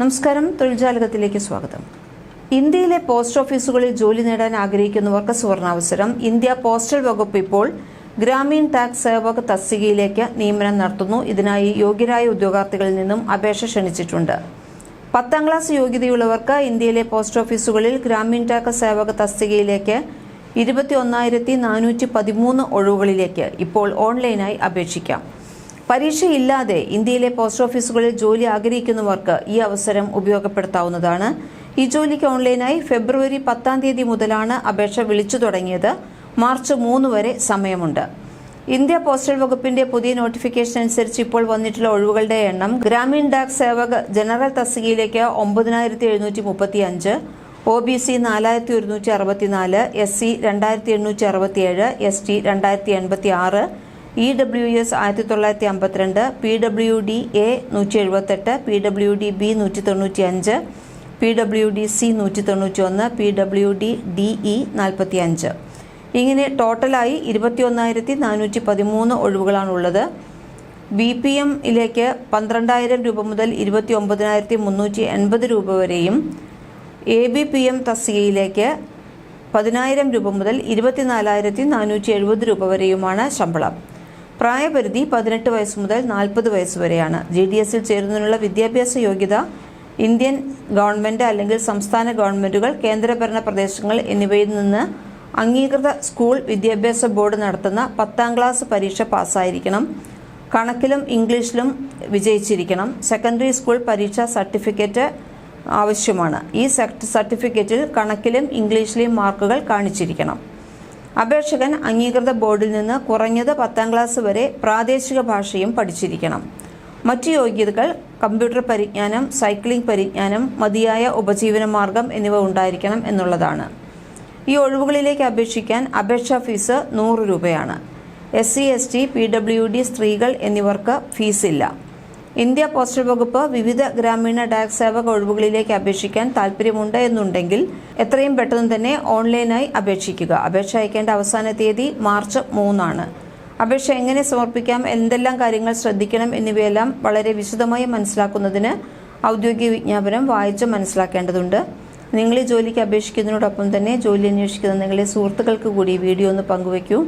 നമസ്കാരം തൊഴിൽജാലകത്തിലേക്ക് സ്വാഗതം. ഇന്ത്യയിലെ പോസ്റ്റ് ഓഫീസുകളിൽ ജോലി നേടാൻ ആഗ്രഹിക്കുന്നവർക്ക് സുവർണാവസരം. ഇന്ത്യ പോസ്റ്റൽ വകുപ്പ് ഇപ്പോൾ ഗ്രാമീൺ ടാക്സ് സേവക തസ്തികയിലേക്ക് നിയമനം നടത്തുന്നു. ഇതിനായി യോഗ്യരായ ഉദ്യോഗാർത്ഥികളിൽ നിന്നും അപേക്ഷ ക്ഷണിച്ചിട്ടുണ്ട്. പത്താം ക്ലാസ് യോഗ്യതയുള്ളവർക്ക് ഇന്ത്യയിലെ പോസ്റ്റ് ഓഫീസുകളിൽ ഗ്രാമീൺ ടാക്സ് സേവക തസ്തികയിലേക്ക് ഇരുപത്തി ഒന്നായിരത്തി നാനൂറ്റി പതിമൂന്ന് ഒഴിവുകളിലേക്ക് ഇപ്പോൾ ഓൺലൈനായി അപേക്ഷിക്കാം. പരീക്ഷയില്ലാതെ ഇന്ത്യയിലെ പോസ്റ്റ് ഓഫീസുകളിൽ ജോലി ആഗ്രഹിക്കുന്നവർക്ക് ഈ അവസരം ഉപയോഗപ്പെടുത്താവുന്നതാണ്. ഈ ജോലിക്ക് ഓൺലൈനായി ഫെബ്രുവരി പത്താം തീയതി മുതലാണ് അപേക്ഷ വിളിച്ചു തുടങ്ങിയത്. മാർച്ച് മൂന്ന് വരെ സമയമുണ്ട്. ഇന്ത്യ പോസ്റ്റൽ വകുപ്പിന്റെ പുതിയ നോട്ടിഫിക്കേഷൻ അനുസരിച്ച് ഇപ്പോൾ വന്നിട്ടുള്ള ഒഴിവുകളുടെ എണ്ണം ഗ്രാമീൺ ഡാക് സേവക ജനറൽ തസ്തികയിലേക്ക് ഒമ്പതിനായിരത്തി എഴുന്നൂറ്റി മുപ്പത്തി അഞ്ച് ഒ ബി സി നാലായിരത്തി ഒരുന്നൂറ്റി അറുപത്തിനാല് എസ് സി രണ്ടായിരത്തി എണ്ണൂറ്റി അറുപത്തിയേഴ് എസ് ടി രണ്ടായിരത്തി എൺപത്തി ആറ് ഇ ഡബ്ല്യു എസ് ആയിരത്തി തൊള്ളായിരത്തി അമ്പത്തിരണ്ട് പി ഡബ്ല്യു ഡി എ നൂറ്റി എഴുപത്തെട്ട് പി ഡബ്ല്യു ഡി ബി നൂറ്റി തൊണ്ണൂറ്റി അഞ്ച് പി ഡബ്ല്യു ഡി സി നൂറ്റി തൊണ്ണൂറ്റി ഒന്ന് P W D D E നാൽപ്പത്തി അഞ്ച് ഇങ്ങനെ ടോട്ടലായി ഇരുപത്തി ഒന്നായിരത്തി നാനൂറ്റി പതിമൂന്ന് ഒഴിവുകളാണുള്ളത് ബി പി എമ്മിലേക്ക് പന്ത്രണ്ടായിരം രൂപ മുതൽ ഇരുപത്തി ഒമ്പതിനായിരത്തി മുന്നൂറ്റി എൺപത് രൂപ വരെയും എ ബി പി എം തസ്തികയിലേക്ക് പതിനായിരം രൂപ മുതൽ ഇരുപത്തിനാലായിരത്തി നാനൂറ്റി എഴുപത് രൂപ വരെയുമാണ് ശമ്പളം. പ്രായപരിധി പതിനെട്ട് വയസ്സ് മുതൽ നാൽപ്പത് വയസ്സ് വരെയാണ്. ജി ഡി എസിൽ ചേരുന്നതിനുള്ള വിദ്യാഭ്യാസ യോഗ്യത ഇന്ത്യൻ ഗവൺമെന്റ് അല്ലെങ്കിൽ സംസ്ഥാന ഗവൺമെന്റുകൾ കേന്ദ്രഭരണ പ്രദേശങ്ങൾ എന്നിവയിൽ നിന്ന് അംഗീകൃത സ്കൂൾ വിദ്യാഭ്യാസ ബോർഡ് നടത്തുന്ന പത്താം ക്ലാസ് പരീക്ഷ പാസ്സായിരിക്കണം. കണക്കിലും ഇംഗ്ലീഷിലും വിജയിച്ചിരിക്കണം. സെക്കൻഡറി സ്കൂൾ പരീക്ഷാ സർട്ടിഫിക്കറ്റ് ആവശ്യമാണ്. ഈ സർട്ടിഫിക്കറ്റിൽ കണക്കിലും ഇംഗ്ലീഷിലെയും മാർക്കുകൾ കാണിച്ചിരിക്കണം. അപേക്ഷകൻ അംഗീകൃത ബോർഡിൽ നിന്ന് കുറഞ്ഞത് പത്താം ക്ലാസ് വരെ പ്രാദേശിക ഭാഷയും പഠിച്ചിരിക്കണം. മറ്റു യോഗ്യതകൾ കമ്പ്യൂട്ടർ പരിജ്ഞാനം സൈക്ലിംഗ് പരിജ്ഞാനം മതിയായ ഉപജീവന മാർഗം എന്നിവ ഉണ്ടായിരിക്കണം എന്നുള്ളതാണ്. ഈ ഒഴിവുകളിലേക്ക് അപേക്ഷിക്കാൻ അപേക്ഷാ ഫീസ് നൂറ് രൂപയാണ്. S C S T P W D സ്ത്രീകൾ എന്നിവർക്ക് ഫീസില്ല. ഇന്ത്യ പോസ്റ്റൽ വകുപ്പ് വിവിധ ഗ്രാമീണ ഡാക് സേവക ഒഴിവുകളിലേക്ക് അപേക്ഷിക്കാൻ താല്പര്യമുണ്ട് എന്നുണ്ടെങ്കിൽ എത്രയും പെട്ടെന്ന് തന്നെ ഓൺലൈനായി അപേക്ഷിക്കുക. അപേക്ഷ അയക്കേണ്ട അവസാന തീയതി മാർച്ച് മൂന്നാണ്. അപേക്ഷ എങ്ങനെ സമർപ്പിക്കാം എന്തെല്ലാം കാര്യങ്ങൾ ശ്രദ്ധിക്കണം എന്നിവയെല്ലാം വളരെ വിശദമായി മനസ്സിലാക്കുന്നതിന് ഔദ്യോഗിക വിജ്ഞാപനം വായിച്ച് മനസ്സിലാക്കേണ്ടതുണ്ട്. നിങ്ങൾ ഈ ജോലിക്ക് അപേക്ഷിക്കുന്നതിനോടൊപ്പം തന്നെ ജോലി അന്വേഷിക്കുന്ന നിങ്ങളുടെ സുഹൃത്തുക്കൾക്ക് കൂടി വീഡിയോ ഒന്ന് പങ്കുവയ്ക്കൂ.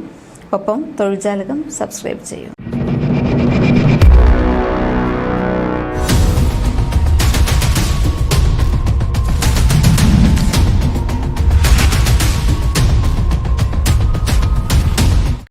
ഒപ്പം തൊഴിൽജാലകം സബ്സ്ക്രൈബ് ചെയ്യൂ.